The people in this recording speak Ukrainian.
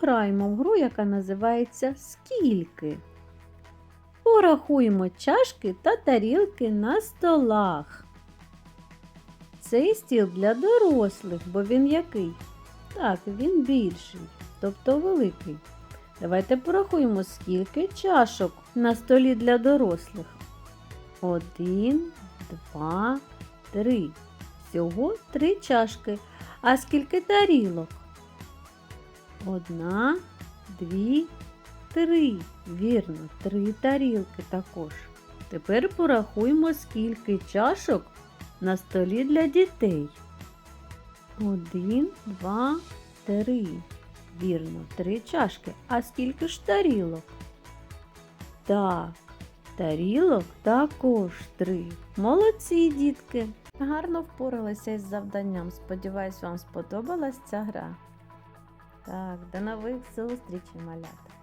пограємо в гру, яка називається Скільки. Порахуємо чашки та тарілки на столах. Цей стіл для дорослих, бо він який? Так, він більший, тобто великий. Давайте порахуємо, скільки чашок на столі для дорослих. Один, два, три. Всього три чашки. А скільки тарілок? Одна, дві, три. Вірно, три тарілки також. Тепер порахуємо, скільки чашок на столі для дітей. Один, два, три. Вірно, три чашки. А скільки ж тарілок? Так, тарілок також три. Молодці, дітки! Гарно впоралися із завданням. Сподіваюсь, вам сподобалась ця гра. Так, до нових зустрічей, малята!